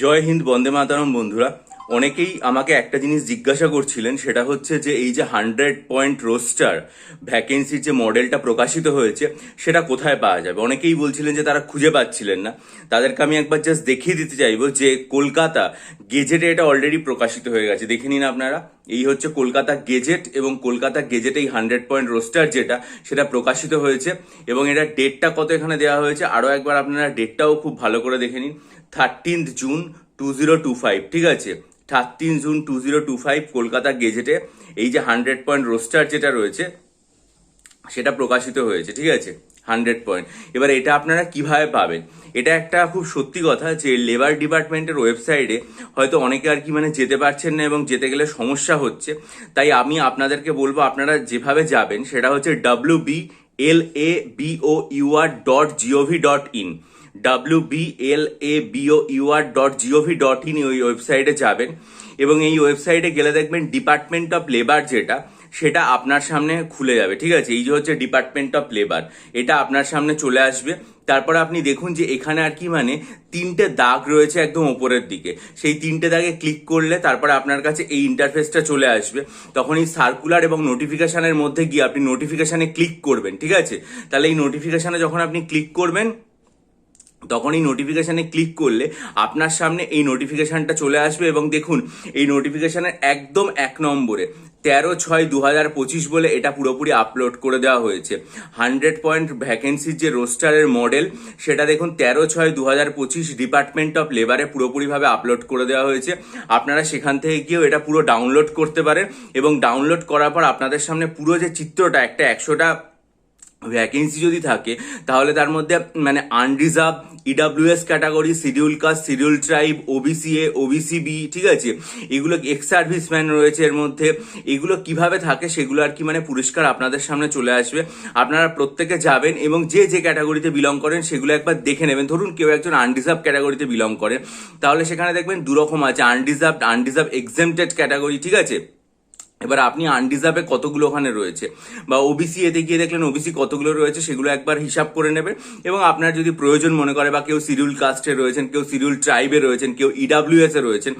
জয় হিন্দ বন্দে মাতারম বন্ধুরা। অনেকেই আমাকে একটা জিনিস জিজ্ঞাসা করছিলেন, সেটা হচ্ছে যে এই যে হান্ড্রেড পয়েন্ট রোস্টার ভ্যাকেন্সির যে মডেলটা প্রকাশিত হয়েছে, সেটা কোথায় পাওয়া যাবে? অনেকেই বলছিলেন যে তারা খুঁজে পাচ্ছিলেন না। তাদেরকে আমি একবার জাস্ট দেখিয়ে দিতে চাইব যে কলকাতা গেজেটে এটা অলরেডি প্রকাশিত হয়ে গেছে। দেখে নিন আপনারা, এই হচ্ছে কলকাতা গেজেট এবং কলকাতা গেজেট এই হান্ড্রেড পয়েন্ট রোস্টার যেটা, সেটা প্রকাশিত হয়েছে এবং এটা ডেটটা কত এখানে দেওয়া হয়েছে, আরও একবার আপনারা ডেটটাও খুব ভালো করে দেখে নিন। Thirteenth June two zero two five ঠিক আছে? Thirteen June two zero two five Kolkata গেজেটে এই যে হান্ড্রেড পয়েন্ট রোস্টার যেটা রয়েছে, সেটা প্রকাশিত হয়েছে, ঠিক আছে? হান্ড্রেড পয়েন্ট এবার এটা আপনারা কীভাবে পাবেন? এটা একটা খুব সত্যি কথা যে লেবার ডিপার্টমেন্টের ওয়েবসাইটে হয়তো অনেকে আর কি মানে যেতে পারছেন না এবং যেতে গেলে সমস্যা হচ্ছে। তাই আমি আপনাদেরকে বলব, আপনারা যেভাবে যাবেন, সেটা হচ্ছে W B L A B O U R dot G O V dot in W B L A B O U R dot G O V dot in ওই ওয়েবসাইটে যাবেন এবং এই ওয়েবসাইটে গেলে দেখবেন ডিপার্টমেন্ট অফ লেবার যেটা, সেটা আপনার সামনে খুলে যাবে, ঠিক আছে? এই যে হচ্ছে ডিপার্টমেন্ট অফ লেবার এটা আপনার সামনে চলে আসবে। তারপরে আপনি দেখুন যে এখানে আর কি মানে তিনটে দাগ রয়েছে একদম ওপরের দিকে। সেই তিনটে দাগে ক্লিক করলে তারপরে আপনার কাছে এই ইন্টারফেসটা চলে আসবে। তখন এই সার্কুলার এবং নোটিফিকেশানের মধ্যে গিয়ে আপনি নোটিফিকেশানে ক্লিক করবেন, ঠিক আছে? তাহলে এই নোটিফিকেশানে যখন আপনি ক্লিক করবেন তখন এই নোটিফিকেশানে ক্লিক করলে আপনার সামনে এই নোটিফিকেশানটা চলে আসবে এবং দেখুন, এই নোটিফিকেশানের একদম এক নম্বরে তেরো ছয় দু হাজার পঁচিশ বলে এটা পুরোপুরি আপলোড করে দেওয়া হয়েছে। হান্ড্রেড পয়েন্ট ভ্যাকেন্সির যে রোস্টারের মডেল সেটা দেখুন তেরো ছয় দু হাজার পঁচিশ ডিপার্টমেন্ট অফ লেবারে পুরোপুরিভাবে আপলোড করে দেওয়া হয়েছে। আপনারা সেখান থেকে গিয়েও এটা পুরো ডাউনলোড করতে পারেন এবং ডাউনলোড করার পর আপনাদের সামনে পুরো যে চিত্রটা, একটা একশোটা ভ্যাকেন্সি যদি থাকে, তাহলে তার মধ্যে মানে unreserve E W S category schedule caste schedule tribe O B C A O B C B ঠিক আছে? এগুলো এক্স সার্ভিসম্যান রয়েছে এর মধ্যে। এগুলো কীভাবে থাকে সেগুলো আর কি মানে পুরস্কার আপনাদের সামনে চলে আসবে। আপনারা প্রত্যেকে যাবেন এবং যে যে ক্যাটাগরিতে বিলং করেন, সেগুলো একবার দেখে নেবেন। ধরুন কেউ একজন আনডিজার্ভ ক্যাটাগরিতে বিলং করে, তাহলে সেখানে দেখবেন দুরকম আছে। আনডিজার্ভ আনডিজার্ভ এক্সেমটেড ক্যাটাগরি ঠিক আছে? এবার আপনি আনডিজার্ভে কতগুলো ওখানে রয়েছে? বা ওবিসি এতে গিয়ে দেখলেন ওবিসি কতগুলো রয়েছে, সেগুলো একবার হিসাব করে নেবেন এবং আপনার যদি প্রয়োজন মনে করে, বা কেউ সিডিউল কাস্টে রয়েছেন, কেউ সিডিউল ট্রাইবে রয়েছেন, কেউ ইডাব্লিউএস এ রয়েছেন,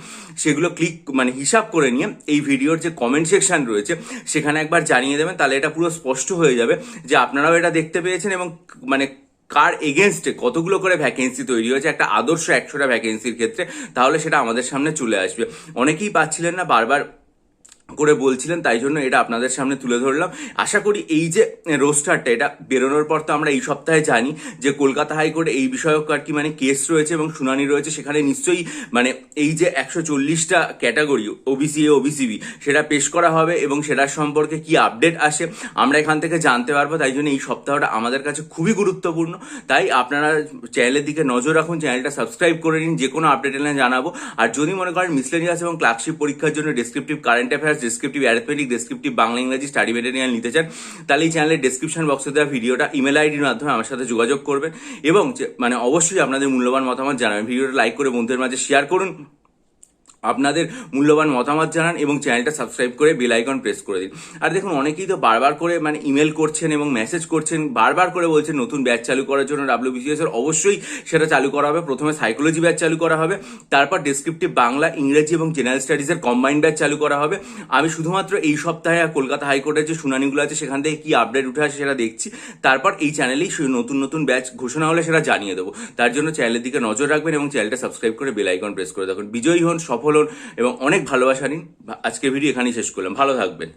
সেগুলো ক্লিক মানে হিসাব করে নিয়ে এই ভিডিওর যে কমেন্ট সেকশন রয়েছে, সেখানে একবার জানিয়ে দেবেন, তাহলে এটা পুরো স্পষ্ট হয়ে যাবে যে আপনারাও এটা দেখতে পেয়েছেন এবং মানে কার এগেনস্টে কতগুলো করে ভ্যাকেন্সি তৈরি হয়েছে, একটা আদর্শ একশোটা ভ্যাকেন্সির ক্ষেত্রে, তাহলে সেটা আমাদের সামনে চলে আসবে। অনেকেই পাচ্ছিলেন না, বারবার করে বলছিলেন, তাই জন্য এটা আপনাদের সামনে তুলে ধরলাম। আশা করি এই যে রোস্টারটা, এটা বেরোনোর পর তো আমরা এই সপ্তাহে জানি যে কলকাতা হাইকোর্টে এই বিষয়ক আর কি মানে কেস রয়েছে এবং শুনানি রয়েছে। সেখানে নিশ্চয়ই মানে এই যে একশো চল্লিশটা ক্যাটাগরি, ওবিসি, এ ওবিসিবি সেটা পেশ করা হবে এবং সেটার সম্পর্কে কি আপডেট আসে আমরা এখান থেকে জানতে পারব। তাই জন্য এই সপ্তাহটা আমাদের কাছে খুবই গুরুত্বপূর্ণ। তাই আপনারা চ্যানেলের দিকে নজর রাখুন, চ্যানেলটা সাবস্ক্রাইব করে নিন, যে কোনো আপডেট এলে জানাব। আর যদি মনে করেন মিসলেনিয়াস এবং ক্লার্কশিপ পরীক্ষার জন্য descriptive current affairs descriptive arithmetic descriptive Bangla, ইংরাজি স্টাডি মেটেরিয়াল নিতে চান, তাহলে এই চ্যানেলের ডেসক্রিপশন বক্সে দেওয়া ভিডিওটা ইমেল আইডির মাধ্যমে আমার সাথে যোগাযোগ করবেন এবং মানে অবশ্যই আপনাদের মূল্যবান মতামত জানাবেন। ভিডিওটা লাইক করে বন্ধুদের মাঝে শেয়ার করুন। আপনাদের মূল্যবান মতামত জানান এবং চ্যানেলটা সাবস্ক্রাইব করে বেল আইকন প্রেস করে দিন। আর দেখুন, অনেকেই তো বারবার করে মানে ইমেল করছেন এবং মেসেজ করছেন, বারবার করে বলছেন নতুন ব্যাচ চালু করার জন্য ডাব্লিউবিসিএস এর অবশ্যই সেটা চালু করা হবে। প্রথমে সাইকোলজি ব্যাচ চালু করা হবে, তারপর ডেসক্রিপটিভ বাংলা, ইংরেজি এবং জেনারেল স্টাডিজের কম্বাইন্ড ব্যাচ চালু করা হবে। আমি শুধুমাত্র এই সপ্তাহে কলকাতা হাইকোর্টের যে শুনানিগুলো আছে, সেখান থেকে কি আপডেট উঠে আসে সেটা দেখছি। তারপর এই চ্যানেলেই নতুন নতুন ব্যাচ ঘোষণা হলে সেটা জানিয়ে দেবো। তার জন্য চ্যানেলের দিকে নজর রাখবেন এবং চ্যানেলটা সাবস্ক্রাইব করে বেল আইকন প্রেস করে দেখুন বিজয়ী হন, সফল হন এবং অনেক ভালোবাসা নিন। আজকে ভিডিও এখানেই শেষ করলাম। ভালো থাকবেন।